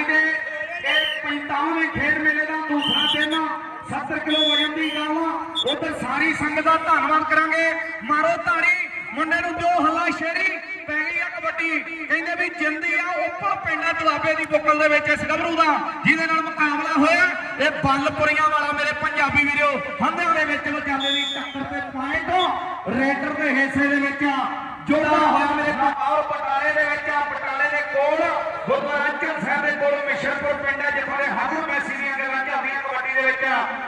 ਅੱਜ ਇਹ 55ਵੇਂ ਖੇਡ ਮੇਲੇ ਦਾ ਦੂਸਰਾ ਦਿਨ 70 ਕਿਲੋ ਵਜਨ ਦੀ ਗੱਲ ਉਧਰ ਸਾਰੀ ਸੰਗਤ ਦਾ ਧੰਨਵਾਦ ਕਰਾਂਗੇ। ਮਾਰੋ ਤਾੜੀ, ਮੁੰਡੇ ਨੂੰ ਜੋ ਹੱਲਾ ਸ਼ੇਰੀ, ਪੈ ਗਈ ਆ ਕਬੱਡੀ। ਕਹਿੰਦੇ ਵੀ ਜਿੰਦੀ ਆ, ਉੱਪਰ ਪਿੰਡਾ ਦੁਆਬੇ ਦੀ ਬੁੱਕਲ ਦੇ ਵਿੱਚ ਇਸ ਗੱਭਰੂ ਦਾ, ਜਿਹਦੇ ਨਾਲ ਮੁਕਾਬਲਾ ਹੋਇਆ। ਇਹ ਬੱਲਪੁਰੀਆਂ ਵਾਲਾ ਮੇਰੇ ਪੰਜਾਬੀ ਵੀਰੋ ਹੰਦਿਆਂ ਦੇ ਵਿੱਚ ਵਿਚਾਲੇ ਦੀ ਟੱਕਰ ਤੇ ਪੁਆਇੰਟ ਰੇਡਰ ਦੇ ਹਿੱਸੇ ਦੇ ਵਿੱਚ ਜੋੜਾ ਹੋਇਆ ਮੇਰੇ ਔਰ ਬਟਾਲੇ ਦੇ ਵਿੱਚ ਆ ਬਟਾਲੇ ਕੋਲ, ਗੁਰਦੁਆਰਾ ਸਾਹਿਬ ਦੇ ਕੋਲ, ਮਿਸ਼ਰਪੁਰ ਪਿੰਡ ਹੈ, ਜਿੱਥੋਂ ਦੇ ਮੈਸੀ ਦੀਆਂ ਗੱਲਾਂ ਚੱਲਦੀਆਂ ਕਬੱਡੀ ਦੇ ਵਿੱਚ।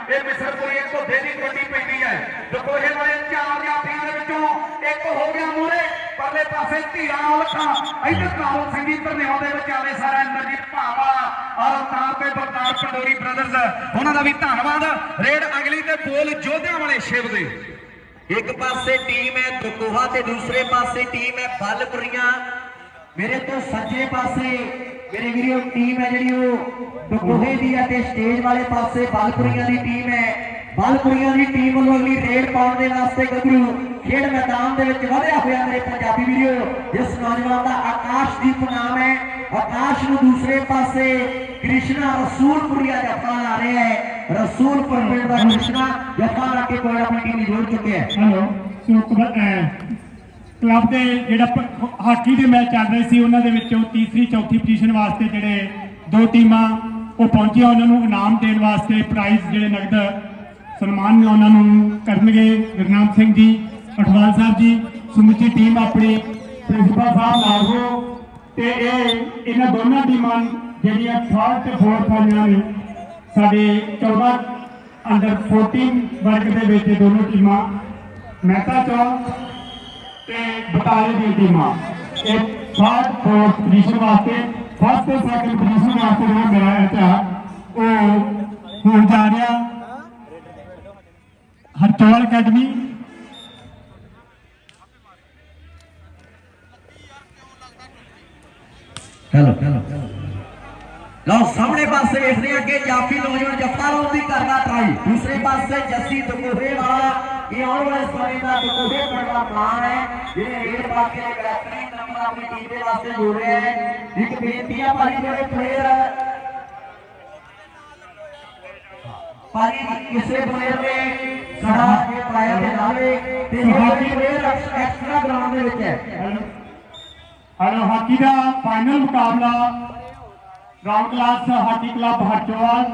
ਇਹ ਮਿਸ਼ਰਪੁਰੀ ਧੋਦੇ ਦੀ ਕਬੱਡੀ ਪੈਂਦੀ ਹੈ। ਦਕੋਹੇ ਵਾਲੇ ਚਾਰ ਜਾਫੀਆਂ ਦੇ ਵਿੱਚੋਂ ਇੱਕ ਹੋ ਗਿਆ ਮੂਰੇ ਪਰਲੇ ਪਾਸੇ ਧੀਰਾ ਔਲਖਾ। ਇੱਧਰ ਕਾਲੋ ਸੰਗੀ ਧਰਨਿਆਂ ਦੇ ਵਿਚਾਲੇ ਸਾਰਾ ਇੰਦਰਜੀਤ ਭਾਵਾ ਔਰ ਅਵਤਾਰ ਤੇ ਬਰਦਾਰ ਪੰਡੋਰੀ ਬ੍ਰਦਰਜ਼ ਉਹਨਾਂ ਦਾ ਵੀ ਧੰਨਵਾਦ। ਰੇਡ ਅਗਲੀ ਤੇ ਬੋਲ ਜੋਧਿਆਂ ਵਾਲੇ ਸ਼ਿਵ ਦੇ। ਇੱਕ ਪਾਸੇ ਟੀਮ ਹੈ ਦਕੋਹਾ ਤੇ ਦੂਸਰੇ ਪਾਸੇ ਟੀਮ ਹੈ ਬਲਪੁਰੀਆਂ। ਮੇਰੇ ਤੋਂ ਸੱਜੇ ਪਾਸੇ ਮੇਰੇ ਵੀਰੋ ਟੀਮ ਹੈ ਜਿਹੜੀ ਉਹ ਦਕੋਹੇ ਦੀ ਹੈ ਤੇ ਸਟੇਜ ਵਾਲੇ ਪਾਸੇ ਬਲਪੁਰੀਆਂ ਦੀ ਟੀਮ ਹੈ ਬਲਪੁਰੀਆਂ ਦੀ ਟੀਮ ਵੱਲੋਂ ਅਗਲੀ ਰੇਡ ਪਾਉਣ ਦੇ ਵਾਸਤੇ ਗੱਭਰੂ ਖੇਡ ਮੈਦਾਨ ਦੇ ਵਿੱਚ ਵਧਿਆ ਹੋਇਆ ਮੇਰੇ ਪੰਜਾਬੀ ਵੀਰੋ ਜਿਸ ਨੌਜਵਾਨ ਦਾ ਆਕਾਸ਼ਦੀਪ ਨਾਮ ਹੈ ਆਕਾਸ਼ ਨੂੰ ਦੂਸਰੇ ਪਾਸੇ ਕ੍ਰਿਸ਼ਨਾ ਰਸੂਲਪੁਰੀਆ ਜਫਾ ਲਾ ਰਿਹਾ ਹੈ ਰਸੂਲਪੁਰ ਪਿੰਡ ਦਾ ਕ੍ਰਿਸ਼ਨਾ ਜਫਾ ਲਾ ਕੇ ਕੋਈ ਆਪਣੀ ਟੀਮ ਨੂੰ ਜੋੜ ਚੁੱਕਿਆ ਹੈ ਹੈਲੋ ਸੋ ਕਬ- ਅਹ ਕਲੱਬ ਦੇ ਜਿਹੜਾ ਹਾਕੀ ਦੇ ਮੈਚ ਚੱਲ ਰਹੇ ਸੀ, ਉਹਨਾਂ ਦੇ ਵਿੱਚੋਂ ਤੀਸਰੀ, ਚੌਥੀ ਪੋਜੀਸ਼ਨ ਵਾਸਤੇ ਜਿਹੜੇ ਦੋ ਟੀਮਾਂ, ਉਹ ਪਹੁੰਚੀਆਂ ਉਹਨਾਂ ਨੂੰ ਇਨਾਮ ਦੇਣ ਵਾਸਤੇ। ਪ੍ਰਾਈਜ਼ ਜਿਹੜੇ ਨਗਦ ਸਨਮਾਨ ਉਹਨਾਂ ਨੂੰ ਕਰਨਗੇ। ਗੁਰਨਾਮ ਸਿੰਘ ਜੀ, ਅਠਵਾਲ ਸਾਹਿਬ ਜੀ, ਸਮੁੱਚੀ ਟੀਮ ਆਪਣੀ ਪ੍ਰਿੰਸੀਪਲ ਸਾਹਿਬ ਨਾਲ ਹੋ ਤੇ ਇਹ, ਇਹਨਾਂ ਦੋਨਾਂ ਟੀਮਾਂ ਜਿਹੜੀਆਂ 3rd ਤੇ 4th ਆਈਆਂ ਨੇ, ਸਾਡੇ 14 ਅੰਡਰ 14 ਵਰਗ ਦੇ ਵਿੱਚ ਦੋਨੋਂ ਟੀਮਾਂ, ਮਹਿਤਾ ਚੌਕ ਬਟਾਲੇ ਦੀਆਂ ਟੀਮਾਂ ਇਹ ਥਰਡ ਫੋਰਥ ਪੋਜੀਸ਼ਨ ਵਾਸਤੇ ਫਸਟ ਤੇ ਸੈਕੰਡ ਪੋਜੀਸ਼ਨ ਵਾਸਤੇ ਜਿਹੜਾ ਮੈਚ ਆ ਉਹ ਹੋਣ ਜਾ ਰਿਹਾ ਹਰਚੌਲ ਅਕੈਡਮੀ ਹੈਲੋ ਲਓ ਸਾਹਮਣੇ ਪਾਸੇ ਵੇਖਦੇ ਹਾਂ ਕਿ ਜਾਫੀ ਨੌਜਵਾਨ ਜੱਫਾ ਲਾਉਣ ਦੀ ਕਰਦਾ ਟਰਾਈ ਦੂਸਰੇ ਪਾਸੇ ਜੱਸੀ ਦਕੋਹੇ ਵਾਲਾ ਇਹ ਆਉਣ ਵਾਲੇ ਸਮੇਂ ਦਾ ਦਕੋਹੇ ਪਿੰਡ ਦਾ ਪਲਾਨ ਹੈ, ਜਿਹੜੇ ਰੇਡ ਪਾਕੇ ਦੇ ਬਿਹਤਰੀਨ ਨੰਬਰ ਆਪਣੀ ਟੀਮ ਦੇ ਵਾਸਤੇ ਜੋੜ ਰਿਹਾ ਹੈ ਇੱਕ ਬੇਨਤੀ ਆ ਭਾਈ ਜਿਹੜੇ ਪਲੇਅਰ ਭਾਈ ਕਿਸੇ ਪਲੇਅਰ ਨੇ ਸੜਾ ਕੇ ਪਾਇਆ ਤੇ ਲਾਵੇ ਤੇ ਜਿਹੜੇ ਪਲੇਅਰ ਐਕਸਟਰਾ ਗਰਾਊਂਡ ਦੇ ਵਿੱਚ ਹੈ। ਹੈਲੋ, ਹਾਕੀ ਦਾ ਫਾਈਨਲ ਮੁਕਾਬਲਾ। Round glass hockey club Harchowal.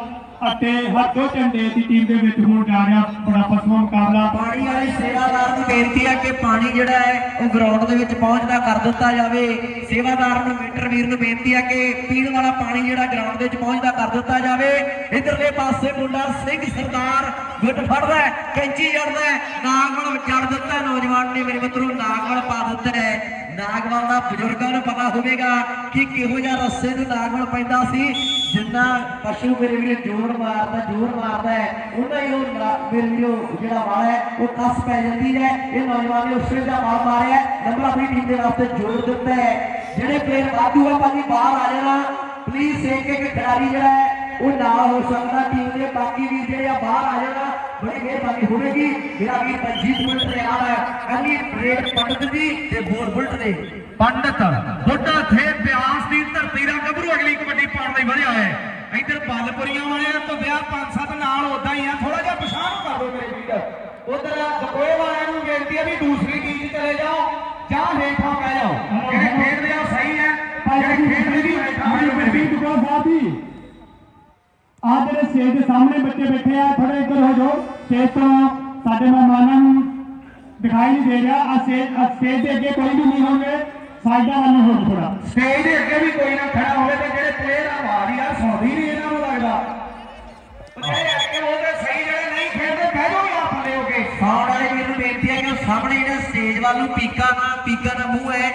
ਅਤੇ ਹਰਦੋ ਝੰਡੇ ਦੀ ਟੀਮ ਦੇ ਵਿੱਚ ਹੋਣ ਜਾ ਰਿਹਾ ਬੜਾ ਪਸਮਾ ਮੁਕਾਬਲਾ। ਪਾਣੀ ਵਾਲੇ ਸੇਵਾਦਾਰ ਨੂੰ ਬੇਨਤੀ ਹੈ ਕਿ ਪਾਣੀ ਜਿਹੜਾ ਹੈ ਉਹ ਗਰਾਊਂਡ ਦੇ ਵਿੱਚ ਪਹੁੰਚਦਾ ਕਰ ਦਿੱਤਾ ਜਾਵੇ। ਸੇਵਾਦਾਰ ਨੂੰ ਮੀਟਰ ਵੀਰ ਨੂੰ ਬੇਨਤੀ ਹੈ ਕਿ ਪੀਣ ਵਾਲਾ ਪਾਣੀ ਜਿਹੜਾ ਗਰਾਊਂਡ ਦੇ ਵਿੱਚ ਪਹੁੰਚਦਾ ਕਰ ਦਿੱਤਾ ਜਾਵੇ। ਇਧਰਲੇ ਪਾਸੇ ਮੁੰਡਾ ਸਿੰਘ ਸਰਦਾਰ ਗੁੱਟ ਫੜਦਾ ਹੈ, ਕੈਂਚੀ ਜੜਦਾ ਹੈ, ਨਾਗਵਲ ਜੜ ਦਿੱਤਾ ਨੌਜਵਾਨ ਨੇ ਮੇਰੇ ਮਿੱਤਰੋ ਨਾਗਵਲ ਪਾ ਦਿੱਤਾ ਹੈ। ਨਾਗਵਲ ਦਾ ਬਜ਼ੁਰਗਾਂ ਨੂੰ ਪਤਾ ਹੋਵੇਗਾ ਕਿ ਕਿਹੋ ਜਿਹਾ ਰੱਸੇ ਨੂੰ ਨਾਗਵਲ ਪੈਂਦਾ ਸੀ। ਜਿੰਨਾ ਪਸ਼ੂ ਮੇਰੇ ਵੀਰੇ ਜੋਰ ਮਾਰਦਾ ਜੋਰ ਮਾਰਦਾ ਹੈ, ਉਹਨਾਂ ਹੀ ਉਹ ਮੇਰੇ ਵੀਰੋ ਜਿਹੜਾ ਵਾਲ ਹੈ, ਉਹ ਕੱਸ ਪੈ ਜਾਂਦੀ ਹੈ। ਇਹ ਨੌਜਵਾਨ ਨੇ ਉਸੇ ਦਾ ਵਾਲ ਮਾਰਿਆ ਨੰਬਰ ਆਪਣੀ ਟੀਮ ਦੇ ਵਾਸਤੇ ਜੋੜ ਦਿੱਤਾ ਹੈ। ਜਿਹੜੇ ਪਲੇਅਰ ਵਾਧੂ ਆ, ਭਾਜੀ, ਬਾਹਰ ਆ ਜਾਣਾ। ਪਲੀਜ਼ ਇੱਕ ਇੱਕ ਖਿਡਾਰੀ ਜਿਹੜਾ ਹੈ ਉਹ ਨਾ ਹੋ ਸਕਦਾ ਟੀਮ ਦੇ ਬਾਕੀ ਵੀ ਜਿਹੜੇ ਆ ਬਾਹਰ ਆ ਜਾਣਾ ਬੜੀ ਮਿਹਰਬਾਨੀ ਹੋਵੇਗੀ ਮੇਰਾ ਵੀਰ ਮਨਜੀਤ ਮਿੰਟ ਦੇ ਨਾਲ ਹੈ ਅਲੀ ਰੇਡ ਪੰਡਤ ਜੀ ਤੇ ਬੋਰ ਬੁਲਟ ਦੇ ਪੰਡਤ ਬੁੱਢਾ ਥੇ ਬਿਆਸ ਦੀ ਧਰਤੀ ਦਾ ਗੱਭਰੂ ਅਗਲੀ ਕਬੱਡੀ ਪਾਉਣ ਲਈ ਵਧਿਆ ਹੈ ਇੱਧਰ ਬੱਲਪੁਰੀਆਂ ਵਾਲੇ ਤੋਂ ਵਿਆਹ ਪੰਜ ਸੱਤ ਨਾਲ ਉਦਾਂ ਹੀ ਆ ਥੋੜਾ ਜਿਹਾ ਪਛਾਣ ਕਰ ਦਿਓ ਮੇਰੇ ਵੀਰ ਉਧਰ ਦਕੋਏ ਵਾਲਿਆਂ ਨੂੰ ਬੇਨਤੀ ਹੈ ਵੀ ਦੂਸਰੀ ਟੀਮ 'ਚ ਚਲੇ ਜਾਓ ਜਾਂ ਹੇਠਾਂ ਪੈ ਜਾਓ ਜਿਹੜੇ ਖੇਡਦੇ ਆ ਸਹੀ ਹੈ ਜਿਹੜੇ ਖੇਡਦੇ ਨਹੀਂ ਹੇਠਾਂ ਪੈ ਜਾਓ ਮੇਰੇ ਵੀਰ ਸਾਹਿਬ ਜੀ ਆ ਜਿਹੜੇ ਸਟੇਜ ਦੇ ਸਾਹਮਣੇ ਬੱਚੇ ਬੈਠੇ ਆ ਥੋੜੇ ਇੱਧਰ ਹੋ ਜਾਓ। ਸਟੇਜ ਤੋਂ ਸਾਡੇ ਮਹਿਮਾਨਾਂ ਨੂੰ ਦਿਖਾਈ ਨਹੀਂ ਦੇ ਰਿਹਾ। ਆ ਸਟੇਜ ਆ ਸਟੇਜ ਦੇ ਅੱਗੇ ਕੋਈ ਵੀ ਨਹੀਂ ਹੋਵੇ ਸਾਈਡਾਂ ਵੱਲ ਨੂੰ ਹੋ ਜਾਓ ਥੋੜਾ ਸਟੇਜ ਦੇ ਅੱਗੇ ਵੀ ਕੋਈ ਨਾ ਖੜਾ ਹੋਵੇ ਤੇ ਜਿਹੜੇ ਪਲੇਅਰ ਆ ਬਾਹਰ ਯਾਰ ਸੌਂਦੀ ਨਹੀਂ ਇਹਨਾਂ ਨੂੰ ਲੱਗਦਾ। ਜਿਹੜੇ ਅੱਗੇ ਉਹਦੇ ਸਹੀ ਜਿਹੜੇ ਨਹੀਂ ਖੇਡਦੇ ਬਹਿ ਜਾਓ ਯਾਰ ਥੱਲੇ ਹੋ ਕੇ। ਸਾਊਂਡ ਵਾਲੇ ਵੀਰ ਨੂੰ ਬੇਨਤੀ ਹੈ ਕਿ ਉਹ ਸਾਹਮਣੇ ਜਿਹੜਾ ਸਟੇਜ ਵੱਲ ਨੂੰ ਪੀਕਾ ਨਾ ਪੀਕਾ ਦਾ ਮੂੰਹ ਹੈ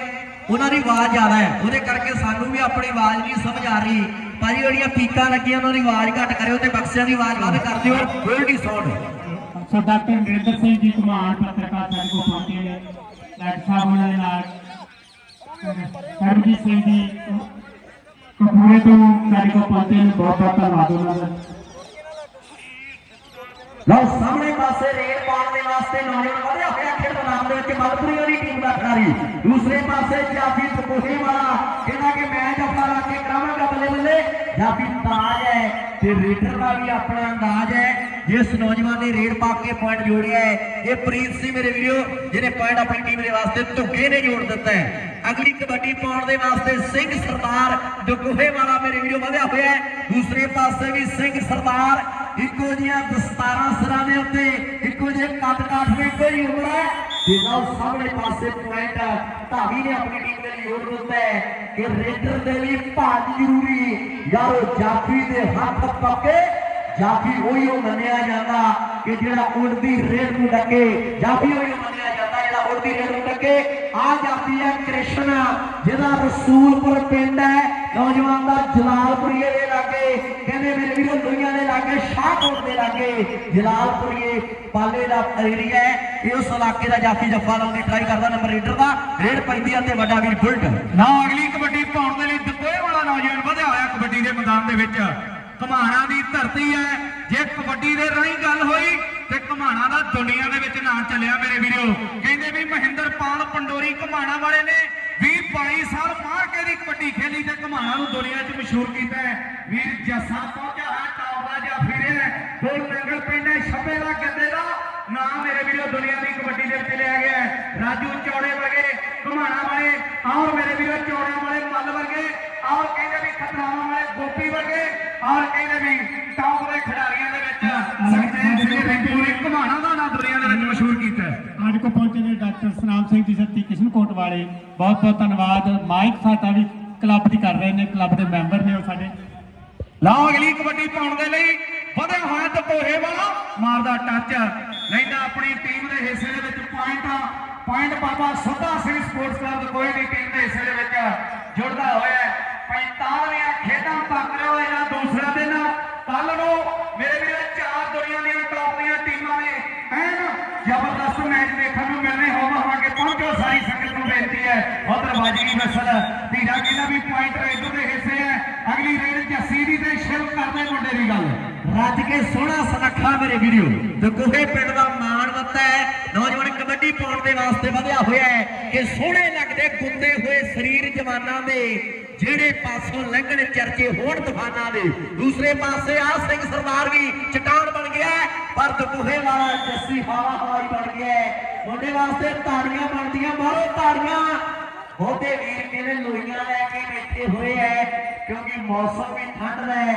ਉਹਨਾਂ ਦੀ ਆਵਾਜ਼ ਜ਼ਿਆਦਾ ਹੈ। ਉਹਦੇ ਕਰਕੇ ਸਾਨੂੰ ਵੀ ਆਪਣੀ ਆਵਾਜ਼ ਨਹੀਂ ਸਮਝ ਆ ਰਹੀ। ਭਾਜੀ ਜਿਹੜੀਆਂ ਪੀਕਾਂ ਲੱਗੀਆਂ ਉਹਨਾਂ ਦੀ ਆਵਾਜ਼ ਘੱਟ ਕਰਿਓ ਤੇ ਬਕਸਿਆਂ ਦੀ ਆਵਾਜ਼ ਵੱਧ ਕਰ ਦਿਓ। Goldy sound so doctor Narinder Singh ji Kumar ਪੱਤਰਕਾਰ ਸਾਡੇ ਕੋਲ ਪਹੁੰਚੇ ਨੇ। ਡਾਕਟਰ ਸਾਹਿਬ ਉਹਨਾਂ ਦੇ ਨਾਲ। ਕਰਮਜੀਤ ਸਿੰਘ ਜੀ ਕਪੂਰੇ ਤੋਂ ਸਾਡੇ ਕੋਲ ਪਹੁੰਚੇ ਨੇ। ਬਹੁਤ ਬਹੁਤ ਧੰਨਵਾਦ ਉਹਨਾਂ ਦਾ। ਲਓ ਸਾਹਮਣੇ ਪਾਸੇ ਰੇਡ ਪਾਉਣ ਦੇ ਵਾਸਤੇ ਨੌਜਵਾਨ ਵਧਿਆ ਹੋਇਆ ਖੇਡ ਮੈਦਾਨ ਦੇ ਵਿੱਚ ਮਲਪੁਰੀਆਂ ਦੀ ਟੀਮ ਦਾ ਖਿਡਾਰੀ। ਦੂਸਰੇ ਪਾਸੇ ਜਾਫੀ ਤਕੋਹੇ ਵਾਲਾ ਜਿਹੜਾ ਕਿ ਮੈਚ ਆਪਣਾ ਲਾ ਕੇ ਕਰਾਵਾਂਗਾ ਬੱਲੇ ਬੱਲੇ? ਜਾਫੀ ਤਾਜ ਹੈ ਤੇ ਰੇਡਰ ਦਾ ਵੀ ਆਪਣਾ ਅੰਦਾਜ਼ ਹੈ। ਜਿਸ ਨੌਜਵਾਨ ਨੇ ਰੇਡ ਪਾ ਕੇ ਪੁਆਇੰਟ ਜੋੜਿਆ ਹੈ। ਇਹ ਪ੍ਰੀਤ ਸੀ ਮੇਰੇ ਵੀਡੀਓ ਜਿਹਨੇ ਪੁਆਇੰਟ ਆਪਣੀ ਟੀਮ ਦੇ ਵਾਸਤੇ ਧੁੱਗੇ ਨੇ ਜੋੜ ਦਿੱਤਾ ਹੈ। ਅਗਲੀ ਕਬੱਡੀ ਪਾਉਣ ਦੇ ਵਾਸਤੇ ਸਿੰਘ ਸਰਦਾਰ ਡਕੋਹੇ ਵਾਲਾ ਮੇਰੇ ਵੀਡੀਓ ਵਧਿਆ ਹੋਇਆ ਹੈ। ਦੂਸਰੇ ਪਾਸੇ ਵੀ ਸਿੰਘ ਸਰਦਾਰ, ਇੱਕੋ ਜਿਹੀਆਂ ਦਸਤਾਰਾਂ ਸਿਰਾਂ ਦੇ ਉੱਤੇ, ਇੱਕੋ ਜਿਹੇ ਕੱਦ ਕਾਠ ਦੇ ਇੱਕੋ ਉਮਰ ਹੈ। ਤੇ ਸਾਹਮਣੇ ਪਾਸੇ ਪੁਆਇੰਟ ਧਾਵੀ ਨੇ ਆਪਣੀ ਟੀਮ ਦੇ ਲਈ ਜੋੜ ਦਿੱਤਾ ਹੈ ਕਿ ਰੇਡਰ ਦੇ ਲਈ ਭਾਜ ਜ਼ਰੂਰੀ ਯਾਰੋ, ਜਾਫੀ ਦੇ ਹੱਥ ਪੱਕੇ, ਜਾਫੀ ਉਹੀ ਉਹ ਮੰਨਿਆ ਜਾਂਦਾ ਕਿ ਜਿਹੜਾ ਉੜਦੀ ਰੇਡ ਨੂੰ ਲੱਗੇ ਜਾਫੀ ਉਹੀ ਉਹ ਮੰਨਿਆ ਜਾਂਦਾ ਜਿਹੜਾ ਉੜਦੀ ਆ ਜਾਫੀ ਹੈ ਕ੍ਰਿਸ਼ਨ, ਜਿਹਦਾ ਰਸੂਲਪੁਰ ਪਿੰਡ ਹੈ। ਨੌਜਵਾਨ ਦਾ ਜਲਾਲਪੁਰੀਏ ਦੇ ਲਾਗੇ, ਕਹਿੰਦੇ ਮੇਰੇ ਵੀਰੋ ਦੁਨੀਆ ਦੇ ਲਾਗੇ, ਸ਼ਾਹਕੋਟ ਦੇ ਲਾਗੇ, ਜਲਾਲਪੁਰੀਏ ਪਾਲੇ ਦਾ ਏਰੀਆ ਹੈ। ਇਹ ਉਸ ਇਲਾਕੇ ਦਾ ਜਾਫੀ ਜੱਫਾ ਲਾਉਣ ਦੀ ਟਰਾਈ ਕਰਦਾ ਨੰਬਰ ਰੇਡਰ ਦਾ। ਰੇਡ ਪੈਂਦੀ ਆ ਤੇ ਵੱਡਾ ਵੀਰ ਬੁਲਟ। ਨਾ, ਅਗਲੀ ਕਬੱਡੀ ਪਾਉਣ ਦੇ ਲਈ ਦਕੋਏ ਵਾਲਾ ਨੌਜਵਾਨ ਵਧਿਆ ਹੋਇਆ ਕਬੱਡੀ ਦੇ ਮੈਦਾਨ ਦੇ ਵਿੱਚ। ਘਮਾਣਾ ਦੀ ਧਰਤੀ ਹੈ। ਜੇ ਕਬੱਡੀ ਦੇ ਰਾਹੀਂ ਗੱਲ ਹੋਈ ਤੇ ਘਮਾਣਾ ਦਾ ਦੁਨੀਆ ਦੇ ਵਿੱਚ ਨਾਂ ਚੱਲਿਆ ਮੇਰੇ ਵੀਰੋ। ਕਹਿੰਦੇ ਵੀ ਮਹਿੰਦਰ ਪੰਡੋਰੀ ਘਮਾਣਾ ਵਾਲੇ ਨੇ 20 22 ਸਾਲ ਮਾਰ ਕੇ ਦੀ ਕਬੱਡੀ ਖੇਲੀ ਤੇ ਘਮਾਣਾ ਨੂੰ ਦੁਨੀਆ 'ਚ ਮਸ਼ਹੂਰ ਕੀਤਾ ਹੈ। ਵੀਰ ਜੱਸਾ ਪਹੁੰਚਿਆ ਹੈ ਟੌਪ ਦਾ ਜਾਂ ਫਿਰ ਗੋਲ ਨੰਗਲ ਪਿੰਡ ਹੈ, ਛੱਬੇ ਦਾ ਗੱਦੇ ਦਾ ਨਾਮ ਮੇਰੇ ਵੀਰੋ ਦੁਨੀਆ ਦੀ ਕਬੱਡੀ ਦੇ ਵਿੱਚ ਲਿਆ ਗਿਆ ਰਾਜੂ ਚੌੜੇ ਵਰਗੇ ਘਮਾਣਾ ਵਾਲੇ, ਔਰ ਮੇਰੇ ਵੀਰੋ ਚੌੜਿਆਂ ਵਾਲੇ ਮੱਲ ਵਰਗੇ, ਔਰ ਕਹਿੰਦੇ ਵੀ ਖਤਰਾਵਾਂ ਵਾਲੇ ਗੋਪੀ ਵਰਗੇ, ਔਰ ਕਹਿੰਦੇ ਵੀ ਟੌਪ ਦੇ ਵਿੱਚ ਸੁਖਦੇਵ ਸਿੰਘ ਰਿੰਕੂ ਨੇ ਘਮਾਣਾ ਦਾ ਨਾਮ ਦੁਨੀਆ ਦੇ ਵਿੱਚ ਮਸ਼ਹੂਰ ਕੀਤਾ ਹੈ ਅੱਜ ਕੋ ਪਹੁੰਚੇ ਨੇ ਡਾਕਟਰ ਸਨਾਮ ਸਿੰਘ ਜੀ ਸੱਤੀ ਕਿਸ਼ਨਕੋਟ ਵਾਲੇ। ਬਹੁਤ ਬਹੁਤ ਧੰਨਵਾਦ। ਮਾਈਕ ਸਾਡਾ ਵੀ ਕਲੱਬ ਦੀ ਕਰ ਰਹੇ ਨੇ ਕਲੱਬ ਦੇ ਮੈਂਬਰ ਨੇ ਉਹ ਸਾਡੇ। ਲਓ, ਅਗਲੀ ਕਬੱਡੀ ਪਾਉਣ ਦੇ ਲਈ ਵਧਿਆ ਹੋਇਆ ਤਪੋਹੇ ਵਾਲਾ ਮਾਰਦਾ ਟੱਚ ਲੈਂਦਾ ਆਪਣੀ ਟੀਮ ਦੇ ਹਿੱਸੇ ਦੇ ਵਿੱਚ point point Baba Sodha Singh sports club ਕੋਈ ਦੀ ਟੀਮ ਦੇ ਹਿੱਸੇ ਦੇ ਵਿੱਚ ਜੁੜਦਾ ਹੋਇਆ 45ਵੇਂ ਖੇਡਾਂ ਤੱਕ ਰਿਹਾ ਹੋਇਆ ਦੂਸਰਾ ਦਿਨ ਕੱਲ ਨੂੰ ਮੇਰੇ ਵੀਰੋ ਚਾਰ ਦੁਨੀਆ ਦੀਆਂ ਟੌਪ ਦੀਆਂ ਟੀਮਾਂ ਨੇ ਐਨ ਜ਼ਬਰਦਸਤ ਮੈਚ ਦੇਖਣ ਨੂੰ ਮਿਲਨੇ ਹੋਵਾ ਹੋਵਾ ਕੇ ਪਹੁੰਚੋ ਸਾਰੀ ਸੰਗਤ ਨੂੰ ਬੇਨਤੀ ਹੈ ਉਧਰ ਬਾਜਰੀ ਨਸਲ ਧੀਰਾ ਕਹਿੰਦਾ ਵੀ ਪੁਆਇੰਟ ਰੇਡਰ ਦੇ ਹਿੱਸੇ ਹੈ ਅਗਲੀ ਰੇਡ ਜੱਸੀ ਦੀ ਤੇ ਸ਼ਿਵ ਕਰਦੇ ਮੁੰਡੇ ਦੀ ਗੱਲ ਰੱਜ ਕੇ ਸੋਹਣਾ ਸੁਨੱਖਾ ਮੇਰੇ ਵੀਡੀਓ ਦਕੋਹੇ ਪਿੰਡ ਦਾ ਮਾਣ ਵੱਤਾ ਹੈ। ਨੌਜਵਾਨ ਕਬੱਡੀ ਪਾਉਣ ਦੇ ਵਾਸਤੇ ਵਧਿਆ ਹੋਇਆ ਹੈ ਕਿ ਸੋਹਣੇ ਲੱਗਦੇ ਗੁੰਦੇ ਹੋਏ ਸਰੀਰ ਜਵਾਨਾਂ ਦੇ, ਜਿਹੜੇ ਪਾਸੋਂ ਲੰਘਣ ਚਰਚੇ ਹੋਣ ਤੂਫਾਨਾਂ ਦੇ। ਦੂਸਰੇ ਪਾਸੇ ਆ ਸਿੰਘ ਸਰਦਾਰ ਵੀ ਚਟਾਨ ਬਣ ਗਿਆ ਪਰ ਦਕੋਹੇ ਵਾਲਾ ਜੱਸੀ ਹਵਾ ਹਵਾਈ ਬਣ ਗਿਆ ਹੈ। ਮੁੰਡੇ ਵਾਸਤੇ ਤਾੜੀਆਂ ਬਣਦੀਆਂ ਮਾਰੋ ਤਾੜੀਆਂ ਬਹੁਤੇ ਵੀਰ ਕਹਿੰਦੇ ਲੋਈਆਂ ਲੈ ਕੇ ਬੈਠੇ ਹੋਏ ਐ, ਕਿਉਂਕਿ ਮੌਸਮ ਵੀ ਠੰਡ ਦਾ ਹੈ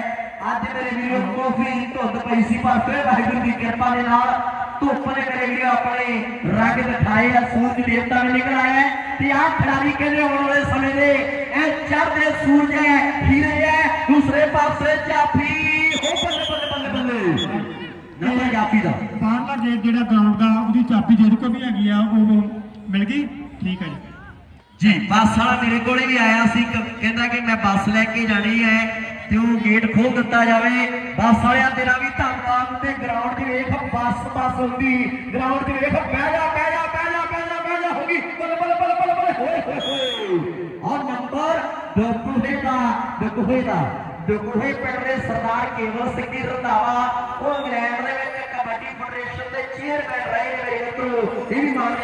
ਅੱਜ ਮੇਰੇ ਵੀਰੋ ਕਾਫੀ ਧੁੰਦ ਪਈ ਸੀ, ਪਰ ਫਿਰ ਵਾਹਿਗੁਰੂ ਦੀ ਕਿਰਪਾ ਦੇ ਨਾਲ ਧੁੱਪ ਨੇ ਮੇਰੇ ਵੀਰੋ ਆਪਣੇ ਰੰਗ ਦਿਖਾਏ ਆ, ਸੂਰਜ ਦੇਵਤਾ ਨੇ ਨਿਕਲ ਆਇਆ ਹੈ ਤੇ ਆਹ ਖਿਡਾਰੀ ਕਹਿੰਦੇ ਆਉਣ ਵਾਲੇ ਸਮੇਂ ਦੇ ਇਹ ਚੜ੍ਹਦੇ ਸੂਰਜ ਹੈ ਹੀਰੇ ਹੈ ਦੂਸਰੇ ਪਾਸੇ ਜਾਫੀ। ਹੋ ਬੱਲੇ ਬੱਲੇ ਬੱਲੇ ਬੱਲੇ। ਨੰਬਰ ਜਾਫੀ ਦਾ। ਬਾਹਰਲਾ ਗੇਟ ਜਿਹੜਾ ਗਰਾਊਂਡ ਦਾ ਉਹਦੀ ਚਾਬੀ ਜਿਹਦੇ ਕੋਲ ਵੀ ਹੈਗੀ ਆ, ਉਹ ਮਿਲ ਗਈ? ਠੀਕ ਹੈ ਜੀ। ਜੀ ਬੱਸ ਵਾਲਾ ਮੇਰੇ ਕੋਲੇ ਵੀ ਆਇਆ ਸੀ ਕ- ਕਹਿੰਦਾ ਕਿ ਮੈਂ ਬੱਸ ਲੈ ਕੇ ਜਾਣੀ ਹੈ ਤੇ ਉਹ ਗੇਟ ਖੋਲ ਦਿੱਤਾ ਜਾਵੇ ਬੱਸ ਵਾਲਿਆਂ ਤੇਰਾ ਵੀ ਧੰਨਵਾਦ ਤੇ ਗਰਾਊਂਡ 'ਚ ਵੇਖ ਬੱਸ ਬੱਸ ਹੁੰਦੀ ਗਰਾਊਂਡ 'ਚ ਵੇਖ ਬਹਿ ਜਾ ਬਹਿ ਜਾ ਬਹਿ ਜਾ ਬਹਿ ਜਾ ਬਹਿ ਜਾ ਹੋ ਗਈ ਬੱਲੇ ਬੱਲੇ ਬੱਲੇ ਬੱਲੇ ਬੱਲੇ ਹੋਏ ਹੋਏ ਹੋਏ ਔਰ ਨੰਬਰ ਦਕੂਹੇ ਦਾ ਦਕੂਹੇ ਦਾ ਦਕੂਹੇ ਪਿੰਡ ਦੇ ਸਰਦਾਰ ਕੇਵਲ ਸਿੰਘ ਜੀ ਰੰਧਾਵਾ ਉਹ ਇੰਗਲੈਂਡ ਦੇ ਵਿੱਚ ਕਬੱਡੀ ਫੈਡਰੇਸ਼ਨ ਦੇ ਚੇਅਰਮੈਨ ਰਹੇ ਮੇਰੇ ਮਿੱਤਰੋ ਇਹ ਵੀ ਮਾਨ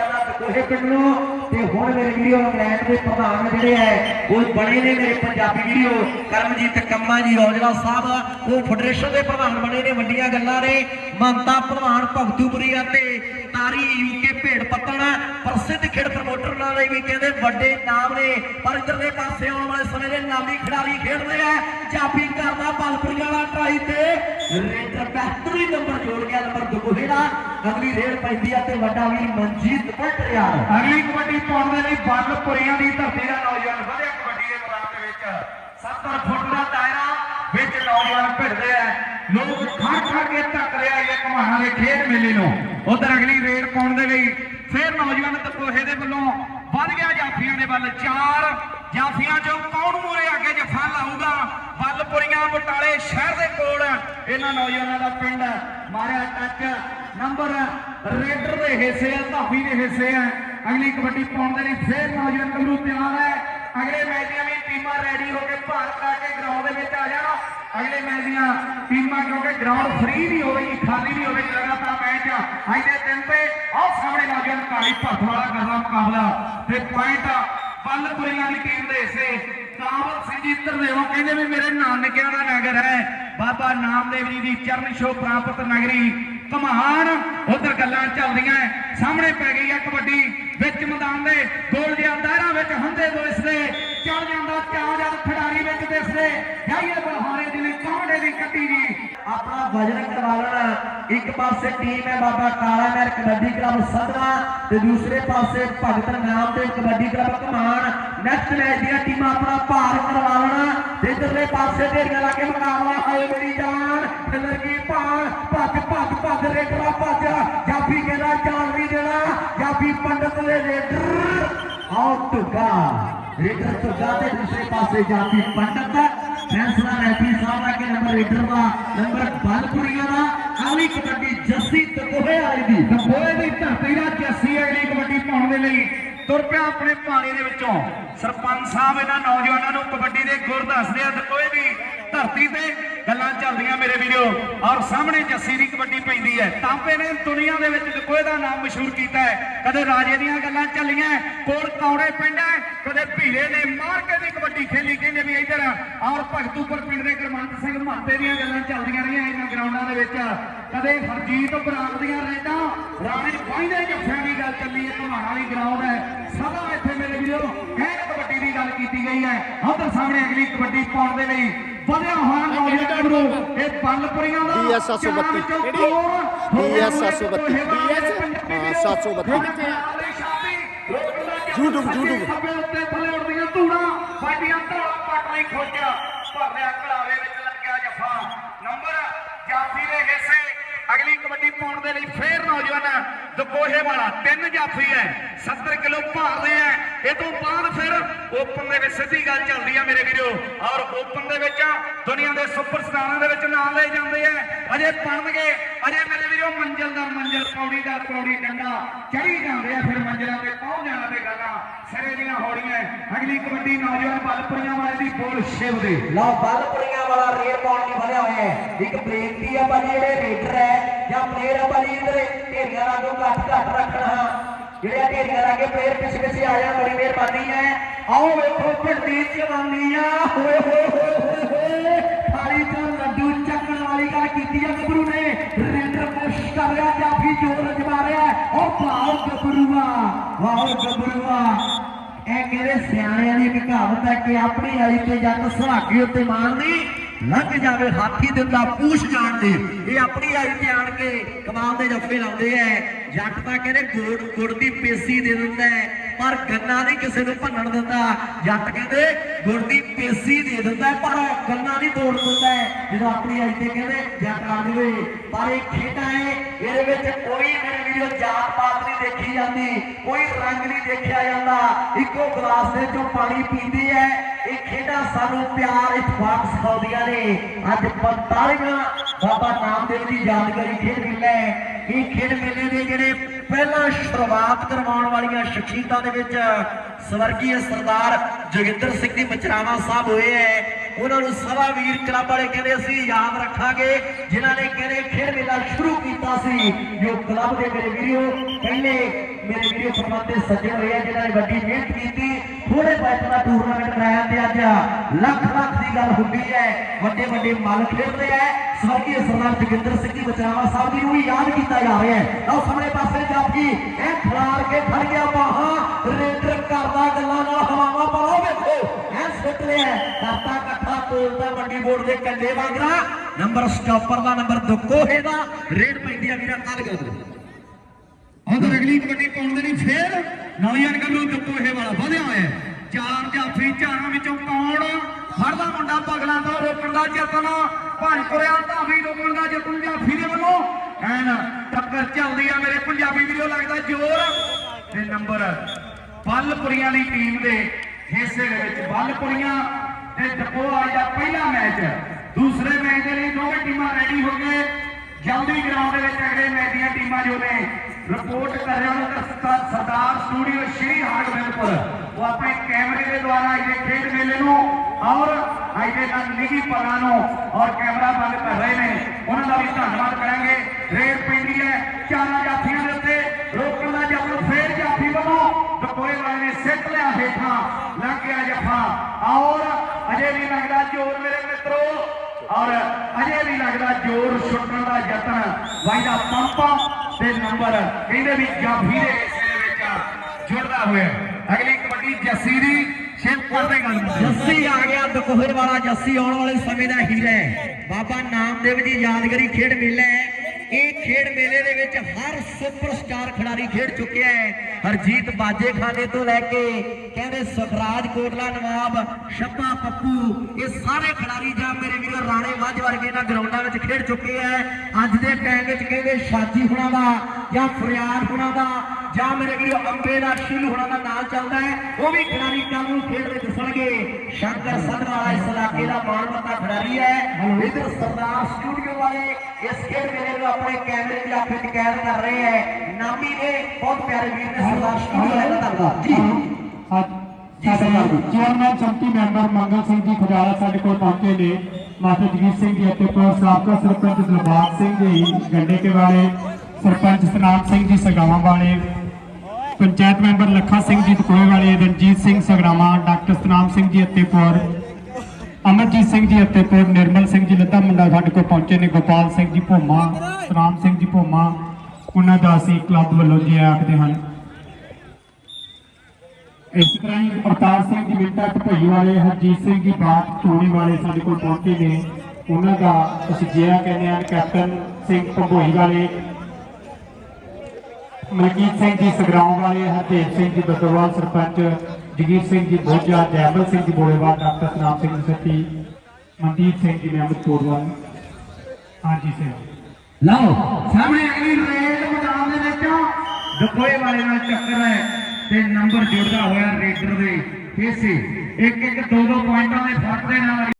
ਪਿੰਡ ਨੂੰ ਤੇ ਹੁਣ ਮੇਰੇ ਵੀਡੀਓ ਇੰਗਲੈਂਡ ਦੇ ਪ੍ਰਧਾਨ ਜਿਹੜੇ ਹੈ ਉਹ ਬਣੇ ਨੇ ਮੇਰੇ ਪੰਜਾਬੀ ਵੀਡੀਓ ਕਰਮਜੀਤ ਕੰਮਾ ਜੀ ਔਜਲਾ ਸਾਹਿਬ ਉਹ ਫੈਡਰੇਸ਼ਨ ਦੇ ਪ੍ਰਧਾਨ ਬਣੇ ਨੇ ਵੱਡੀਆਂ ਗੱਲਾਂ ਨੇ ਮਮਤਾ ਪ੍ਰਧਾਨ ਭਗਤੂਪੁਰੀ ਅਤੇ ਤਾਰੀ ਯੂਕੇ ਭੇੜ ਪੱਤਣ ਪ੍ਰਸਿੱਧ ਖੇਡ ਪ੍ਰਮੋਟਰ ਨਾਲ ਵੀ ਕਹਿੰਦੇ ਵੱਡੇ ਨਾਮ ਨੇ ਪਰ ਇਧਰਲੇ ਪਾਸੇ ਆਉਣ ਵਾਲੇ ਸਮੇਂ ਦੇ ਨਾਮੀ ਖਿਡਾਰੀ ਖੇਡਦੇ ਆ ਚਾਪੀ ਕਰਦਾ ਬਲਪੁਰੀ ਵਾਲਾ ਟਰਾਈ ਤੇ ਰੇਡਰ ਬਿਹਤਰੀਨ ਗਿਆ ਨੰਬਰ ਅਗਲੀ ਰੇਡ ਪੈਂਦੀ ਆ ਤੇ ਵੱਡਾ ਵੀਰ ਮਨਜੀਤ ਪਟ ਅਗਲੀ ਕਬੱਡੀ ਪਾਉਣ ਦੇ ਲਈ ਬੱਲ ਦੀ ਧਰਤੀ ਦਾ ਨੌਜਵਾਨ ਵਧਿਆ ਕਬੱਡੀ ਦੇ ਮੈਦਾਨ ਦੇ ਵਿੱਚ। 70 ਫੁੱਟ ਦਾ ਦਾਇਰਾ ਵਿੱਚ ਨੌਜਵਾਨ ਭਿੜਦੇ ਆ। ਲੋਕ ਖੜ ਖੜ ਕੇ ਧੱਕ ਰਿਹਾ ਇਹ ਘਮਾਣਾ ਦੇ ਖੇਡ ਮੇਲੇ ਨੂੰ। ਉਧਰ ਅਗਲੀ ਰੇਡ ਪਾਉਣ ਦੇ ਲਈ ਫਿਰ ਨੌਜਵਾਨ ਤਪੋਹੇ ਦੇ ਵੱਲੋਂ ਵੱਧ ਗਿਆ ਜਾਫੀਆਂ ਦੇ ਵੱਲ। ਚਾਰ ਜਾਫੀਆਂ ਚੋਂ ਕੌਣ ਮੂਰੇ ਅੱਗੇ ਜਫਾ ਲਾਊਗਾ? ਬੱਲਪੁਰੀਆਂ ਬਟਾਲੇ ਸ਼ਹਿਰ ਦੇ ਕੋਲ ਇਹਨਾਂ ਨੌਜਵਾਨਾਂ ਦਾ ਪਿੰਡ ਮਾਰਿਆ ਟੱਚ ਨੰਬਰ ਰੇਡਰ ਦੇ ਹਿੱਸੇ ਆ, ਧਾਬੀ ਦੇ ਹਿੱਸੇ ਆ। ਅਗਲੀ ਕਬੱਡੀ ਪਾਉਣ ਦੇ ਲਈ ਫੇਰ ਨੌਜਵਾਨ ਗੱਭਰੂ ਤਿਆਰ ਹੈ ਅਗਲੇ ਮੈਚ ਦੀਆਂ ਵੀ ਟੀਮਾਂ ਰੈਡੀ ਹੋ ਕੇ ਭਾਰ ਕਰਾ ਕੇ ਗਰਾਊਂਡ ਦੇ ਵਿੱਚ ਆ ਜਾਣਾ। ਅਗਲੇ ਮੈਚ ਦੀਆਂ ਟੀਮਾਂ ਕਿਉਂਕਿ ਗਰਾਊਂਡ ਫ੍ਰੀ ਵੀ ਹੋਵੇਗੀ ਖਾਲੀ ਨਹੀਂ ਹੋਵੇਗੀ ਲਗਾਤਾਰ ਮੈਚ ਅੱਜ ਦੇ ਦਿਨ ਤੇ ਆਹ ਸਾਹਮਣੇ ਨੌਜਵਾਨ ਕਾਲੀ ਭਰਤ ਵਾਲਾ ਕਰਦਾ ਮੁਕਾਬਲਾ। ਤੇ ਪੁਆਇੰਟ ਬੱਲਪੁਰੀਆਂ ਦੀ ਟੀਮ ਦੇ ਹਿੱਸੇ ਕਾਬਲ ਸਿੰਘ ਜੀ ਕਹਿੰਦੇ ਵੀ ਮੇਰੇ ਨਾਨਕਿਆਂ ਦਾ ਨਗਰ ਹੈ। ਬਾਬਾ ਨਾਮਦੇਵ ਜੀ ਦੀ ਚਰਨ ਛੋਹ ਪ੍ਰਾਪਤ ਨਗਰੀ ਕਮਾਨ। ਉਧਰ ਗੱਲਾਂ ਚੱਲਦੀਆਂ ਸਾਹਮਣੇ ਪੈ ਗਈ ਹੈ ਕਬੱਡੀ ਵਿੱਚ ਮੈਦਾਨ ਦੇ ਗੋਲ ਦੀਆਂ ਦਾਇਰਾਂ ਵਿੱਚ ਹੁੰਦੇ ਦਿਸਦੇ ਚੜ ਜਾਂਦਾ ਚਾਹ ਜਦ ਖਿਡਾਰੀ ਵਿੱਚ ਦਿਸਦੇ ਜਾਈਏ ਬਲਹਾਰੇ ਜਿਵੇਂ ਕਾਂਡੇ ਦੀ ਕੱਟੀ ਜੀ। ਆਪਣਾ ਵਜਨ ਕਰਵਾ ਲੈਣਾ ਇੱਕ ਪਾਸੇ ਟੀਮ ਹੈ ਬਾਬਾ ਕਾਲਾ ਮਹਿਰ ਕਬੱਡੀ ਕਲੱਬ ਸਦਵਾ ਤੇ ਦੂਸਰੇ ਪਾਸੇ ਭਗਤ ਨਾਮਦੇਵ ਕਬੱਡੀ ਕਲੱਬ ਕਮਾਨ ਨੈਕਸਟ ਮੈਚ ਦੀਆਂ ਟੀਮਾਂ ਆਪਣਾ ਭਾਰ ਕਰਵਾ ਲੈਣਾ। ਤੇ ਇਧਰਲੇ ਪਾਸੇ ਢੇਰੀਆਂ ਲਾ ਕੇ ਮੁਕਾਬਲਾ, ਹਾਏ ਮੇਰੀ ਜਾਨ, ਖਿਲਰ ਗਈ ਭੱਜ ਭੱਜ ਭੱਜ ਰੇਡਰਾ ਭੱਜ, ਜਾਫੀ ਕਹਿੰਦਾ ਜਾਨ ਨਹੀਂ ਦੇਣਾ, ਜਾਫੀ ਪੰਡਤ ਦੇ ਰੇਡਰ ਆਊਟ ਗਾ। ਰੇਡਰ ਤੁਗਾ ਤੇ ਦੂਸਰੇ ਪਾਸੇ ਜਾਫੀ ਪੰਡਤ। ਫੈਸਲਾ ਰੈਫੀ ਸਾਹਿਬ ਦਾ ਕਿ ਨੰਬਰ ਰੇਡਰ ਦਾ ਨੰਬਰ ਬਲਪੁਰੀਆ ਦਾ ਅਗਲੀ ਕਬੱਡੀ ਜੱਸੀ ਤਕੋਹੇ ਵਾਲੀ ਦੀ ਦਬੋਏ ਦੀ ਧਰਤੀ ਦਾ ਜੱਸੀ ਅਗਲੀ ਕਬੱਡੀ ਪਾਉਣ ਦੇ ਲਈ ਤੁਰ ਪਿਆ ਆਪਣੇ ਪਾਣੀ ਦੇ ਵਿੱਚੋਂ। ਸਰਪੰਚ ਸਾਹਿਬ, ਇਹਨਾਂ ਨੌਜਵਾਨਾਂ ਨੂੰ ਕਬੱਡੀ ਦੇ ਗੁਰ ਦੱਸਦੇ ਆ ਦਬੋਏ ਦੀ ਧਰਤੀ ਤੇ ਗੱਲਾਂ ਚੱਲਦੀਆਂ ਮੇਰੇ ਵੀਰੋ। ਔਰ ਸਾਹਮਣੇ ਜੱਸੀ ਦੀ ਕਬੱਡੀ ਪੈਂਦੀ ਹੈ। ਤਾਂਪੇ ਨੇ ਦੁਨੀਆ ਦੇ ਵਿੱਚ ਦਬੋਏ ਦਾ ਨਾਮ ਮਸ਼ਹੂਰ ਕੀਤਾ ਹੈ। ਕਦੇ ਰਾਜੇ ਦੀਆਂ ਗੱਲਾਂ ਚੱਲੀਆਂ, ਕੋਲ ਕੌੜੇ ਪਿੰਡ ਹੈ, ਕਦੇ ਭੀਰੇ ਨੇ ਮਾਰ ਕੇ ਦੀ ਕਬੱਡੀ ਖੇਲੀ ਕਹਿੰਦੇ ਵੀ ਇੱਧਰ ਔਰ ਭਗਤੂਪੁਰ ਪਿੰਡ ਦੇ ਗੁਰਮੰਤ ਸਿੰਘ ਮਹੱਤੇ ਦੀਆਂ ਗੱਲਾਂ ਚੱਲਦੀਆਂ ਰਹੀਆਂ ਇਹਨਾਂ ਗਰਾਊਂਡਾਂ ਦੇ ਵਿੱਚ। ਕਦੇ ਹਰਜੀਤ ਬਰਾੜ ਦੀਆਂ ਰੇਡਾਂ, ਰਾਣੇ ਪਾਈਦੇ ਜੱਫਿਆਂ ਦੀ ਗੱਲ ਚੱਲੀ ਹੈ ਘੁਮਾਣ ਵਾਲੀ ਗਰਾਊਂਡ ਹੈ। ਸਦਾ ਇੱਥੇ ਮੇਰੇ ਵੀਰੋ ਕਹਿਣ ਕਬੱਡੀ ਦੀ ਗੱਲ ਕੀਤੀ ਗਈ ਹੈ। ਉਧਰ ਸਾਹਮਣੇ ਅਗਲੀ ਕਬੱਡੀ ਪਾਉਣ ਦੇ ਲਈ ਵਧਿਆ ਹੋਇਆ ਨੌਜਵਾਨ ਗੁਰੂ ਇਹ ਬੱਲਪੁਰੀਆਂ ਦਾ BS 732 ਕਿਹੜੀ? BS 732 ਹਾਂ, 732 YouTube, YouTube। ਸਭੇ ਉੱਤੇ ਥੱਲੇ ਉੜਦੀਆਂ ਧੂੜਾਂ ਬਾਡੀਆਂ ਧੌਲਾ ਪੱਟ ਲਈ ਖੋਜ ਭਰਨਿਆ ਘਲਾਵੇ ਵਿੱਚ ਲੱਗਿਆ ਜਫਾ ਨੰਬਰ ਜਾਫੀ ਦੇ ਹਿੱਸੇ ਅਗਲੀ ਕਬੱਡੀ ਪਾਉਣ ਦੇ ਲਈ ਫੇਰ ਨੌਜਵਾਨ ਦਕੋਹੇ ਵਾਲਾ, ਤਿੰਨ ਜਾਫੀ ਹੈ 70 ਕਿਲੋ ਭਾਰਦੇ ਹੈ। ਇਹ ਤੋਂ ਬਾਅਦ ਫਿਰ ਓਪਨ ਦੇ ਵਿੱਚ ਸਿੱਧੀ ਗੱਲ ਚੱਲਦੀ ਹੈ ਮੇਰੇ ਵੀਰੋ, ਔਰ ਓਪਨ ਦੇ ਵਿੱਚ ਦੁਨੀਆ ਦੇ ਸੁਪਰਸਟਾਰਾਂ ਦੇ ਵਿੱਚ ਨਾਮ ਲਏ ਜਾਂਦੇ ਆ। ਅਜੇ ਪੜਨਗੇ ਅਜੇ ਮੇਰੇ ਵੀਰੋ ਮੰਜ਼ਿਲ ਦਾ ਮੰਜ਼ਿਲ, ਪੌੜੀ ਦਾ ਪੌੜੀ ਡੰਡਾ ਚੜੀ ਜਾਂਦੇ ਆ ਫਿਰ ਮੰਜ਼ਿਲਾਂ ਤੇ, ਪਹੁੰਚ ਜਾਣਾ ਤੇ ਗੱਲਾਂ, ਸਿਰੇ ਦੀਆਂ ਹੋੜੀਆਂ। ਅਗਲੀ ਕਬੱਡੀ ਨੌਜਵਾਨ ਬਲਪੁਰੀਆਂ ਵਾਲੇ ਦੀ ਬੋਲ ਸ਼ਿਵ ਦੇ। ਲਓ, ਬਲਪੁਰੀਆਂ ਵਾਲਾ ਰੇਡ ਪਾਉਣ ਲਈ ਵਧਿਆ ਹੋਇਆ ਹੈ। ਇੱਕ ਬੇਨਤੀ ਆ ਭਾਜੀ ਜਿਹੜੇ ਰੇਡਰ ਹੈ ਜਾਂ ਪਲੇਅਰ ਆ ਭਾਜੀ ਇਧਰ ਢੇਰੀਆਂ ਲਾ ਤੋਂ ਘੱਟ ਘੱਟ ਰੱਖਣਾ। ਜਿਹੜੇ ਢੇਰੀਆਂ ਲਾ ਕੇ ਪਲੇਅਰ ਪਿੱਛੇ ਪਿੱਛੇ ਆ ਜਾਣ, ਬੜੀ ਮਿਹਰਬਾਨੀ ਹੈ। ਆਓ ਵੇਖੋ ਭਿੰਡੀ ਜਵਾਨੀ ਆ। ਹੋਏ ਹੋਏ ਹੋਏ ਹੋਏ ਹੋਏ। ਥਾਲੀ ਤੋਂ ਲੱਡੂ ਚੱਕਣ ਵਾਲੀ ਗੱਲ ਕੀਤੀ ਆ ਗੱਭਰੂ ਨੇ। ਰੇਡਰ ਕੋਸ਼ਿਸ਼ ਕਰ ਰਿਹਾ, ਜਾਫੀ ਜੋਰ ਅਜਮਾ ਰਿਹਾ ਹੈ। ਭਾਉ ਗੱਭਰੂਆ, ਵਾਓ ਗੱਭਰੂਆ। ਇਹ ਕਹਿੰਦੇ ਸਿਆਣਿਆਂ ਦੀ ਇੱਕ ਕਹਾਵਤ ਹੈ ਕਿ ਆਪਣੀ ਆਈ ਤੇ ਜੱਟ ਸੁਹਾਗੇ ਉੱਤੇ ਮਾਰਦੀ ਲੰਘ ਜਾਵੇ ਹਾਥੀ ਦਿੰਦਾ ਪੂਛ ਜਾਣ ਦੇ ਇਹ ਆਪਣੀ ਵਾਲੀ ਤੇ ਆਣ ਕੇ ਕਮਾਲ ਦੇ ਜੱਫੇ ਲਾਉਂਦੇ ਐ। ਜੱਟ ਤਾਂ ਕਹਿੰਦੇ ਗੁੜ ਗੁੜ ਦੀ ਪੇਸੀ ਦੇ ਦਿੰਦਾ ਪਰ ਗੰਨਾ ਨਹੀਂ ਕਿਸੇ ਨੂੰ ਭੰਨਣ ਦਿੰਦਾ। ਜੱਟ ਕਹਿੰਦੇ ਗੁੜ ਦੀ ਪੇਸੀ ਦੇ ਦਿੰਦਾ ਹੈ, ਪਰ ਗੰਨਾ ਨਹੀਂ ਤੋੜ ਦਿੰਦਾ ਜਦੋਂ ਆਪਣੀ ਆਈ ਤੇ ਕਹਿੰਦੇ ਜੱਟ ਲੜ ਜਵੇ ਪਰ ਇਹ ਖੇਡਾਂ ਏ ਇਹਦੇ ਵਿੱਚ ਕੋਈ ਮੇਰੇ ਵੀਰੋ ਜਾਤ ਪਾਤ ਨਹੀਂ ਦੇਖੀ ਜਾਂਦੀ ਕੋਈ ਰੰਗ ਨਹੀਂ ਦੇਖਿਆ ਜਾਂਦਾ। ਇੱਕੋ ਗਲਾਸ ਦੇ ਚੋਂ ਪਾਣੀ ਪੀਂਦੇ ਐ ਇਹ ਖੇਡਾਂ ਸਾਨੂੰ ਪਿਆਰ ਇਤਫਾਕ ਸਿਖਾਉਂਦੀਆਂ ਨੇ। ਅੱਜ 45ਵਾਂ ਬਾਬਾ ਨਾਮਦੇਵ ਦੀ ਯਾਦਗਾਰੀ ਖੇਡ ਮੇਲਾ ਹੈ। ਇਹ ਖੇਡ ਮੇਲੇ ਦੇ ਜਿਹੜੇ ਪਹਿਲਾਂ ਸ਼ੁਰੂਆਤ ਕਰਵਾਉਣ ਵਾਲੀਆਂ ਸ਼ਖਸੀਅਤਾਂ ਦੇ ਵਿੱਚ ਸਵਰਗੀ ਸਰਦਾਰ ਜੋਗਿੰਦਰ ਸਿੰਘ ਦੀ ਮਚਰਾਵਾ ਸਾਹਿਬ ਹੋਏ ਹੈ। ਉਹਨਾਂ ਨੂੰ ਸਵਾ ਵੀਰ ਕਲੱਬ ਵਾਲੇ ਕਹਿੰਦੇ, ਅਸੀਂ ਯਾਦ ਰੱਖਾਂਗੇ। ਜਿਨ੍ਹਾਂ ਨੇ ਕਹਿੰਦੇ, ਖੇਡ ਮੇਲਾ ਸ਼ੁਰੂ ਕੀਤਾ ਸੀ। ਜੋ ਕਲੱਬ ਦੇ ਮੇਰੇ ਵੀਰੋ, ਪਹਿਲੇ ਮੇਰੇ ਵੀਰੋ ਸਰਪੰਚ ਦੇ ਸੱਜੇ ਹੋਏ ਆ ਜਿਨ੍ਹਾਂ ਨੇ ਵੱਡੀ ਮਿਹਨਤ ਕੀਤੀ ਥੋੜੇ ਪੈਸੇ ਦਾ ਟੂਰਨਾਮੈਂਟ ਕਰਾਇਆ ਤੇ ਅੱਜ ਲੱਖ ਲੱਖ ਦੀ ਗੱਲ ਹੁੰਦੀ ਹੈ। ਵੱਡੇ ਵੱਡੇ ਮੱਲ ਖੇਡਦੇ ਆ। ਸਵਰਗੀ ਸਰਦਾਰ ਜੋਗਿੰਦਰ ਸਿੰਘ ਜੀ ਬਚਾਵਾ ਸਾਹਿਬ ਜੀ ਨੂੰ ਵੀ ਯਾਦ ਕੀਤਾ ਜਾ ਰਿਹਾ ਹੈ। ਲਓ ਸਾਹਮਣੇ ਪਾਸੇ ਜਾਪੀ ਇਹ ਖਿਲਾਰ ਕੇ ਖੜ ਗਿਆ ਬਾਹਾਂ। ਰੇਡਰ ਕਰਦਾ ਗੱਲਾਂ ਨਾਲ ਹਵਾਵਾਂ ਪਰ ਵੇਖੋ। ਐ ਸੁੱਟ ਲਿਆ ਕਰਤਾ ਇਕੱਠਾ ਤੋਲਦਾ ਵੱਡੀ ਬੋਰਡ ਦੇ ਕੰਡੇ ਵਾਂਗਰਾ। ਨੰਬਰ ਸਟਾਪਰ ਦਾ ਨੰਬਰ ਦੁੱਕੋਹੇ ਦਾ ਰੇਡ ਪੈਂਦੀ ਆ ਵੀਰਾਂ ਕੱਲ ਗੱਲ ਉਧਰ ਅਗਲੀ ਕਬੱਡੀ ਪਾਉਣ ਦੇ ਲਈ ਫੇਰ ਨੌਜਵਾਨ ਗੱਭਰੂ ਦੁੱਕੋਹੇ ਵਾਲਾ ਵਧਿਆ ਹੋਇਆ ਚਾਰ ਜਾਫੀ ਝਾੜਾਂ ਵਿੱਚੋਂ ਕੌਣ ਫੜਦਾ ਮੁੰਡਾ, ਪਗਲਾਂ ਤੋਂ ਰੋਕਣ ਦਾ ਯਤਨ। ਭਾਂਜਪੁਰਿਆਂ ਧਾਵੀ ਰੋਕਣ ਦਾ ਯਤਨ, ਜਾਫੀ ਦੇ ਵੱਲੋਂ। ਐਨ ਟੱਕਰ ਚੱਲਦੀ ਆ ਮੇਰੇ ਪੰਜਾਬੀ ਵੀਰੋ, ਲੱਗਦਾ ਜ਼ੋਰ ਤੇ ਨੰਬਰ। ਬੱਲਪੁਰੀਆਂ ਦੀ ਟੀਮ ਦੇ ਹਿੱਸੇ ਦੇ ਵਿੱਚ ਬੱਲਪੁਰੀਆਂ ਤੇ ਦਪੋਆ ਦਾ ਪਹਿਲਾ ਮੈਚ। ਦੂਸਰੇ ਮੈਚ ਦੇ ਲਈ ਦੋਵੇਂ ਟੀਮਾਂ ਰੈਡੀ ਹੋ ਗਏ ਜਲਦੀ ਗਰਾਊਂਡ ਦੇ ਵਿੱਚ ਅਗਲੇ ਮੈਚ ਦੀਆਂ ਟੀਮਾਂ ਜੋ ਨੇ ਰਿਪੋਰਟ ਕਰ ਰਹੇ ਹਨ ਸਰਦਾਰ ਸਟੂਡੀਓ ਸ਼੍ਰੀ ਹਾਰਡਵੇਅਰ ਉਹ ਆਪਣੇ ਕੈਮਰੇ ਦੇ ਦੁਆਰਾ ਇਹ ਖੇਡ ਮੇਲੇ ਨੂੰ ਔਰ ਆਈਡੇ ਦਾ ਨਿੱਘੀ ਪਲਾਂ ਨੂੰ ਔਰ ਕੈਮਰਾ ਬੰਦ ਕਰ ਰਹੇ ਨੇ। ਉਹਨਾਂ ਦਾ ਵੀ ਧੰਨਵਾਦ ਕਰਾਂਗੇ। ਰੇਡ ਪੈਂਦੀ ਹੈ, ਚਾਰਾਂ ਜਾਫੀਆਂ ਦੇ ਉੱਤੇ। ਰੋਕਣ ਦਾ ਜਬਰ ਫੇਰ ਜਾਫੀ ਵੱਲੋਂ ਟਕੋਏ ਵਾਲੇ ਨੇ ਸਿੱਟ ਲਿਆ ਹੇਠਾਂ, ਲੰਘ ਗਿਆ ਜਫਾ। ਔਰ ਅਜੇ ਵੀ ਲੱਗਦਾ ਜ਼ੋਰ ਮੇਰੇ ਮਿੱਤਰੋ। ਔਰ ਅਜੇ ਵੀ ਲੱਗਦਾ ਜ਼ੋਰ ਛੁੱਟਣ ਦਾ ਯਤਨ। ਵਾਈ ਦਾ ਤੇ ਨੰਬਰ ਕਹਿੰਦੇ ਵੀ ਜਾਫੀ ਦੇ ਹਿੱਸੇ ਦੇ ਵਿੱਚ ਜੁੜਦਾ ਹੋਇਆ। ਅਗਲੀ ਕਬੱਡੀ ਜੱਸੀ ਦੀ ਸ਼ਿਵ ਕਰਦੇ ਗੱਲ। ਜੱਸੀ ਆ ਗਿਆ, ਦਕੋਹੇ ਵਾਲਾ ਜੱਸੀ ਆਉਣ ਵਾਲੇ ਸਮੇਂ ਦਾ ਹੀਰਾ ਹੈ। ਬਾਬਾ ਨਾਮਦੇਵ ਦੀ ਯਾਦਗਾਰੀ ਖੇਡ ਮੇਲਾ ਹੈ। ਇਹ ਖੇਡ ਮੇਲੇ ਦੇ ਵਿੱਚ ਹਰ ਸੁਪਰਸਟਾਰ ਖਿਡਾਰੀ ਖੇਡ ਚੁੱਕਿਆ ਹੈ। ਹਰਜੀਤ ਬਾਜੇ ਖਾਨੇ ਤੋਂ ਲੈ ਕੇ ਕਹਿੰਦੇ ਸਵਰਾਜ ਕੋਟਲਾ, ਨਵਾਬ ਸ਼ੱਪਾ ਪੱਪੂ, ਇਹ ਸਾਰੇ ਖਿਡਾਰੀ ਜਾਂ ਮੇਰੇ ਵੀਰੋ ਰਾਣੇ ਵੱਜ ਵਰਗੇ ਇਹਨਾਂ ਗਰਾਊਂਡਾਂ ਵਿੱਚ ਖੇਡ ਚੁੱਕੇ ਹੈ। ਅੱਜ ਦੇ ਟਾਈਮ ਵਿੱਚ ਕਹਿੰਦੇ ਸ਼ਾਜੀ ਹੁਣਾਂ ਦਾ ਜਾਂ ਫਰਿਆਦ ਹੁਣਾਂ ਦਾ ਜਾਂ ਮੇਰੇ ਵੀਰੋ ਅੰਬੇ ਦਾ ਸ਼ਿਲ ਹੁਣਾਂ ਦਾ ਨਾਲ ਚੱਲਦਾ ਹੈ ਉਹ ਵੀ ਖਿਡਾਰੀ ਕੱਲ ਨੂੰ ਖੇਡ ਵਿੱਚ ਦਿਸਣਗੇ ਸ਼ੰਕਰ ਸੰਧਵਾਲਾ ਇਸ ਇਲਾਕੇ ਦਾ ਮਾਣਮੱਤਾ ਖਿਡਾਰੀ ਹੈ। ਇਧਰ ਸਰਦਾਰ ਸਟੂਡੀਓ ਵਾਲੇ ਇਸ ਖੇਡ ਮੇਲੇ ਨੂੰ ਆਪਣੇ ਕੈਮਰੇ ਦੀ ਵਿੱਚ ਕੈਦ ਕਰ ਰਹੇ ਹੈ। ਨਾਮੀ ਨੇ ਬਹੁਤ ਪਿਆਰੇ ਵੀਰ ਨੇ ਸਰਦਾਰ ਸਟੂਡੀਓ ਵਾਲੇ ਦਾ ਧੰਨਵਾਦ। ਜੀ। ਚੇਅਰਮੈਨ ਸੰਮਤੀ ਮੈਂਬਰ ਮੰਗਲ ਸਿੰਘ ਜੀ ਖੁਜਾਲਾ ਸਾਡੇ ਕੋਲ ਪਹੁੰਚੇ ਨੇ। ਮਾਸਟਰ ਜਗੀਰ ਸਿੰਘ ਜੀ ਅਤੇ ਕੋਲ ਸਾਬਕਾ ਸਰਪੰਚ ਦਿਲਬਾਗ ਸਿੰਘ ਜੀ ਗੰਡੇ ਕੇ ਵਾਲੇ। ਸਰਪੰਚ ਸਨਾਮ ਸਿੰਘ ਜੀ ਸਗਾਵਾਂ ਵਾਲੇ, ਪੰਚਾਇਤ ਮੈਂਬਰ ਲੱਖਾ ਸਿੰਘ ਜੀ ਤਕੋਏ ਵਾਲੇ, ਰਣਜੀਤ ਸਿੰਘ ਸਗਰਾਵਾਂ, ਡਾਕਟਰ ਸਤਨਾਮ ਸਿੰਘ ਜੀ ਅਤੇ ਪੁਰ ਅਮਰਜੀਤ ਸਿੰਘ ਜੀ ਅਤੇ ਪੁਰ ਨਿਰਮਲ ਸਿੰਘ ਜੀ ਲੱਤਾ ਮੁੰਡਾ ਸਾਡੇ ਕੋਲ ਪਹੁੰਚੇ ਨੇ, ਗੋਪਾਲ ਸਿੰਘ ਜੀ ਭੋਮਾ ਸਨਾਮ ਸਿੰਘ ਜੀ ਭੋਮਾ, ਉਹਨਾਂ ਦਾ ਅਸੀਂ ਕਲੱਬ ਵੱਲੋਂ ਜੀ ਆਖਦੇ ਹਨ ਇਸ ਤਰ੍ਹਾਂ ਹੀ ਅਵਤਾਰ ਸਿੰਘ ਜੀ ਮਿੰਟਾ ਢਪਈ ਵਾਲੇ, ਹਰਜੀਤ ਸਿੰਘ ਜੀ ਬਾਤ ਚੋਣੀ ਵਾਲੇ ਸਾਡੇ ਕੋਲ ਪਹੁੰਚੇ ਨੇ। ਉਹਨਾਂ ਦਾ ਅਸੀਂ ਜਿਆ ਕਹਿੰਦੇ ਹਾਂ, ਕੈਪਟਨ ਸਿੰਘ ਭੰਬੋਈ ਵਾਲੇ ਮਲਕੀਤ ਸਿੰਘ ਜੀ ਸਗਰਾਉਂ ਵਾਲੇ, ਹਰਦੇਵ ਸਿੰਘ ਜੀ ਬੱਦਰਵਾਲ, ਸਰਪੰਚ ਜਗੀਰ ਸਿੰਘ ਜੀ ਬੋਝਾ, ਜੈਮਲ ਸਿੰਘ ਜੀ ਬੋਲੇਵਾਲ, ਡਾਕਟਰ ਸਨਾਮ ਸਿੰਘ ਸੱਤੀ ਮਨਦੀਪ ਸਿੰਘ ਜੀ ਨਿਆਮਤ ਕੋਟਵਾਲ ਹਾਂਜੀ ਸਿੰਘ ਲਓ, ਸਾਹਮਣੇ ਅਗਲੀ ਰੇਡ ਮੈਦਾਨ ਦੇ ਵਿੱਚ ਦਕੋਏ ਵਾਲੇ ਨਾਲ ਚੱਕਰ ਹੈ ਤੇ ਨੰਬਰ ਜੁੜਦਾ ਹੋਇਆ ਰੇਡਰ ਦੇ ਹਿੱਸੇ ਇੱਕ ਇੱਕ ਦੋ ਦੋ ਪੁਆਇੰਟਾਂ ਦੇ ਫ਼ਰਕ ਦੇ ਨਾਲ